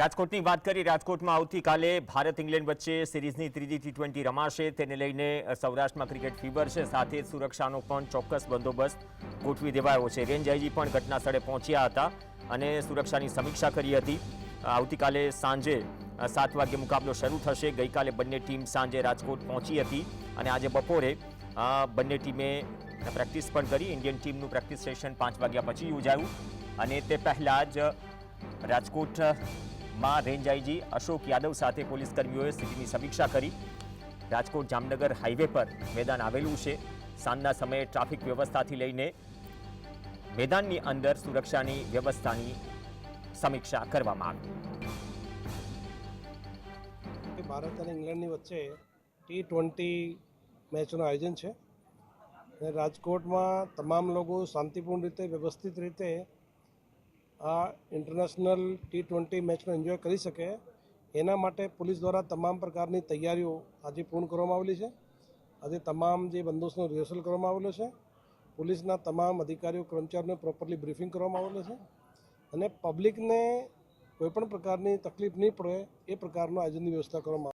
રાજકોટની વાત કરી, રાજકોટમાં આવતીકાલે ભારત ઇંગ્લેન્ડ વચ્ચે સિરીઝની ત્રીજી ટી ટ્વેન્ટી રમાશે. તેને લઈને સૌરાષ્ટ્રમાં ક્રિકેટ ફીવર છે. સાથે સુરક્ષાનો પણ ચોક્કસ બંદોબસ્ત ગોઠવી દેવાયો છે. રેન્જ આઈજી પણ ઘટના સ્થળે પહોંચ્યા હતા અને સુરક્ષાની સમીક્ષા કરી હતી. આવતીકાલે સાંજે સાત વાગ્યે મુકાબલો શરૂ થશે. ગઈકાલે બંને ટીમ સાંજે રાજકોટ પહોંચી હતી અને આજે બપોરે બંને ટીમે પ્રેક્ટિસ પણ કરી. ઇન્ડિયન ટીમનું પ્રેક્ટિસ સેશન પાંચ વાગ્યા પછી યોજાયું અને તે પહેલાં જ રાજકોટમાં રેન્જ આઈજી અશોક યાદવ સાથે પોલીસ કર્મીઓએ સ્થિતિની સમીક્ષા કરી. રાજકોટ જામનગર હાઈવે પર મેદાન આવેલું છે. સાંજના સમયે ટ્રાફિક વ્યવસ્થાથી લઈને મેદાનની અંદર સુરક્ષાની વ્યવસ્થાની સમીક્ષા કરવામાં આવી. ભારત અને ઇંગ્લેન્ડની વચ્ચે ટી ટ્વેન્ટી મેચનું આયોજન છે. રાજકોટમાં તમામ લોકો શાંતિપૂર્ણ રીતે, વ્યવસ્થિત રીતે આ ઇન્ટરનેશનલ ટી ટ્વેન્ટી મેચનો એન્જોય કરી શકે. એના માટે પોલીસ દ્વારા તમામ પ્રકારની તૈયારીઓ આજે પૂર્ણ કરવામાં આવેલી છે. આજે તમામ જે બંદોબસ્તનો રિહર્સલ કરવામાં આવેલો છે. પોલીસના તમામ અધિકારીઓ, કર્મચારીઓને પ્રોપરલી બ્રીફિંગ કરવામાં આવેલું છે. અને પબ્લિકને કોઈપણ પ્રકારની તકલીફ નહીં પડે એ પ્રકારનું આયોજનની વ્યવસ્થા કરવામાં